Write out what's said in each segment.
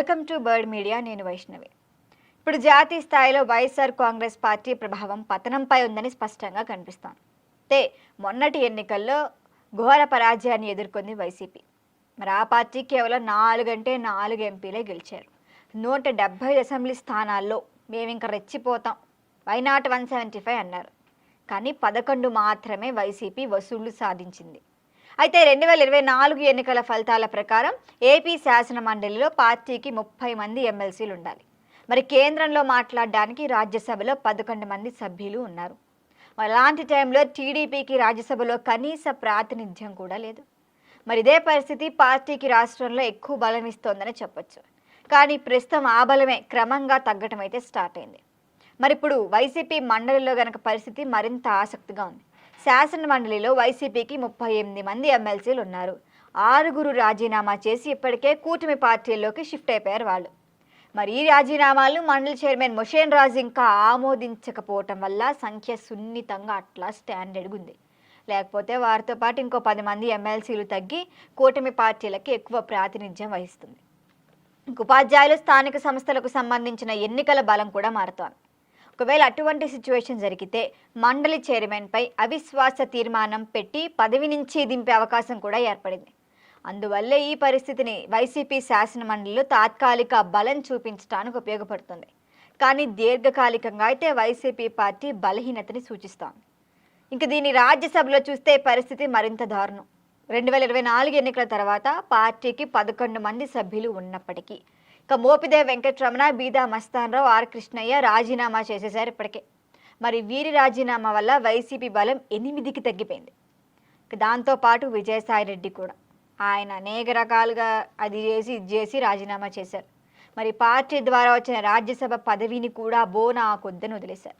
Welcome to bird media నేను వైష్ణవి. ఇప్పుడు జాతీయ స్థాయిలో వైఎస్ఆర్ కాంగ్రెస్ పార్టీ ప్రభావం పతనంపై ఉందని స్పష్టంగా కనిపిస్తోంది. అయితే మొన్నటి ఎన్నికల్లో ఘోర పరాజయాన్ని ఎదుర్కొంది వైసీపీ. మరి ఆ పార్టీ కేవలం నాలుగంటే నాలుగు ఎంపీలే గెలిచారు. నూట డెబ్బై అసెంబ్లీ స్థానాల్లో మేము ఇంకా రెచ్చిపోతాం. Why not one seventy five అన్నారు. కానీ పదకొండు మాత్రమే వైసీపీ వసూళ్ళు సాధించింది. అయితే రెండు వేల ఇరవై నాలుగు ఎన్నికల ఫలితాల ప్రకారం ఏపీ శాసన మండలిలో పార్టీకి ముప్పై మంది ఎమ్మెల్సీలు ఉండాలి. మరి కేంద్రంలో మాట్లాడడానికి రాజ్యసభలో పదకొండు మంది సభ్యులు ఉన్నారు. మరి అలాంటి టైంలో టీడీపీకి రాజ్యసభలో కనీస ప్రాతినిధ్యం కూడా లేదు. మరి ఇదే పరిస్థితి పార్టీకి రాష్ట్రంలో ఎక్కువ బలం ఇస్తోందని చెప్పొచ్చు. కానీ ప్రస్తుతం ఆ బలమే క్రమంగా తగ్గటం అయితే స్టార్ట్ అయింది. మరి ఇప్పుడు వైసీపీ మండలిలో గనక పరిస్థితి మరింత ఆసక్తిగా ఉంది. శాసన మండలిలో వైసీపీకి ముప్పై ఎనిమిది మంది ఎమ్మెల్సీలు ఉన్నారు. ఆరుగురు రాజీనామా చేసి ఇప్పటికే కూటమి పార్టీల్లోకి షిఫ్ట్ అయిపోయారు వాళ్ళు. మరి ఈ రాజీనామాలు మండలి చైర్మన్ ముషేన్ రాజు ఇంకా ఆమోదించకపోవటం వల్ల సంఖ్య సున్నితంగా అట్లా స్టాండర్డ్గా ఉంది లేకపోతే వారితో పాటు ఇంకో పది మంది ఎమ్మెల్సీలు తగ్గి కూటమి పార్టీలకి ఎక్కువ ప్రాతినిధ్యం వహిస్తుంది. ఉపాధ్యాయులు స్థానిక సంస్థలకు సంబంధించిన ఎన్నికల బలం కూడా మారుతోంది. ఒకవేళ అటువంటి సిచ్యువేషన్ జరిగితే మండలి చైర్మన్పై అవిశ్వాస తీర్మానం పెట్టి పదవి నుంచి దింపే అవకాశం కూడా ఏర్పడింది. అందువల్లే ఈ పరిస్థితిని వైసీపీ శాసనమండలిలో తాత్కాలిక బలం చూపించడానికి ఉపయోగపడుతుంది. కానీ దీర్ఘకాలికంగా అయితే వైసీపీ పార్టీ బలహీనతని సూచిస్తోంది. ఇంక దీన్ని రాజ్యసభలో చూస్తే పరిస్థితి మరింత దారుణం. రెండు వేల ఇరవై నాలుగు ఎన్నికల తర్వాత పార్టీకి పదకొండు మంది సభ్యులు ఉన్నప్పటికీ ఇక మోపిదే వెంకటరమణ బీదా మస్తానరావు ఆర్ కృష్ణయ్య రాజీనామా చేసేశారు ఇప్పటికే. మరి వీరి రాజీనామా వల్ల వైసీపీ బలం ఎనిమిదికి తగ్గిపోయింది. దాంతోపాటు విజయసాయిరెడ్డి కూడా. ఆయన అనేక రకాలుగా అది చేసి ఇది చేసి రాజీనామా చేశారు. మరి పార్టీ ద్వారా వచ్చిన రాజ్యసభ పదవిని కూడా బోనా కొద్దని వదిలేశారు.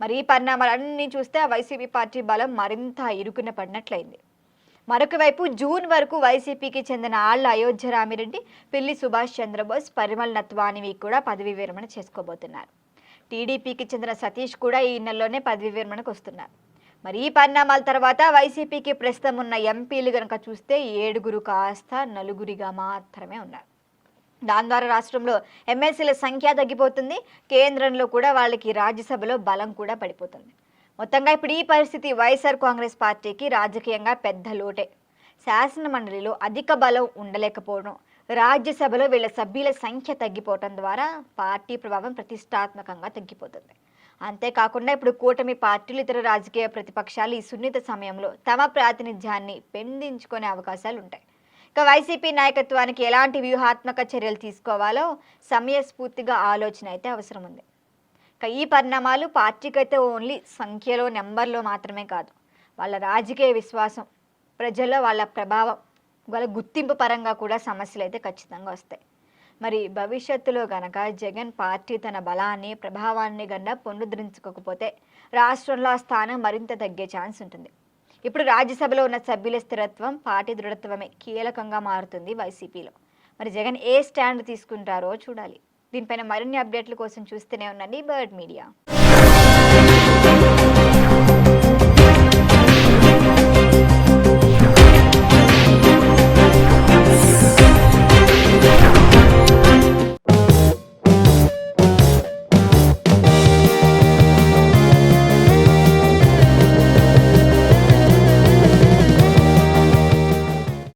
మరి ఈ పరిణామాలన్నీ చూస్తే ఆ వైసీపీ పార్టీ బలం మరింత ఇరుకున పడినట్లయింది. మరొక వైపు జూన్ వరకు వైసీపీకి చెందిన ఆళ్ళ అయోధ్య రామిరెడ్డి పిల్లి సుభాష్ చంద్రబోస్ పరిమల్ నత్వానివి కూడా పదవి విరమణ చేసుకోబోతున్నారు. టీడీపీకి చెందిన సతీష్ కూడా ఈ నెలలోనే పదవి విరమణకు వస్తున్నారు. మరి ఈ పరిణామాల తర్వాత వైసీపీకి ప్రస్తుతం ఉన్న ఎంపీలు గనక చూస్తే ఏడుగురు కాస్త నలుగురిగా మాత్రమే ఉన్నారు. దాని ద్వారా రాష్ట్రంలో ఎమ్మెల్సీల సంఖ్య తగ్గిపోతుంది. కేంద్రంలో కూడా వాళ్ళకి రాజ్యసభలో బలం కూడా పడిపోతుంది. మొత్తంగా ఇప్పుడు ఈ పరిస్థితి వైఎస్ఆర్ కాంగ్రెస్ పార్టీకి రాజకీయంగా పెద్ద లోటే. శాసన మండలిలో అధిక బలం ఉండలేకపోవడం రాజ్యసభలో వీళ్ళ సభ్యుల సంఖ్య తగ్గిపోవడం ద్వారా పార్టీ ప్రభావం ప్రతిష్టాత్మకంగా తగ్గిపోతుంది. అంతేకాకుండా ఇప్పుడు కూటమి పార్టీలు ఇతర రాజకీయ ప్రతిపక్షాలు ఈ సున్నిత సమయంలో తమ ప్రాతినిధ్యాన్ని పెందించుకునే అవకాశాలు ఉంటాయి. ఇక వైసీపీ నాయకత్వానికి ఎలాంటి వ్యూహాత్మక చర్యలు తీసుకోవాలో సమయస్ఫూర్తిగా ఆలోచన అయితే అవసరం ఉంది ఈ పరిణామాలు పార్టీకైతే ఓన్లీ సంఖ్యలో నెంబర్లో మాత్రమే కాదు. వాళ్ళ రాజకీయ విశ్వాసం ప్రజల్లో వాళ్ళ ప్రభావం వాళ్ళ గుర్తింపు పరంగా కూడా సమస్యలు అయితే ఖచ్చితంగా వస్తాయి. మరి భవిష్యత్తులో గనక జగన్ పార్టీ తన బలాన్ని ప్రభావాన్ని గన్న పునరుద్ధరించుకోకపోతే రాష్ట్రంలో ఆ స్థానం మరింత తగ్గే ఛాన్స్ ఉంటుంది. ఇప్పుడు రాజ్యసభలో ఉన్న సభ్యుల స్థిరత్వం పార్టీ దృఢత్వమే కీలకంగా మారుతుంది వైసీపీలో. మరి జగన్ ఏ స్టాండ్ తీసుకుంటారో చూడాలి. దీనిపైన మరిన్ని అప్డేట్ల కోసం చూస్తూనే ఉండండి బర్డ్ మీడియా.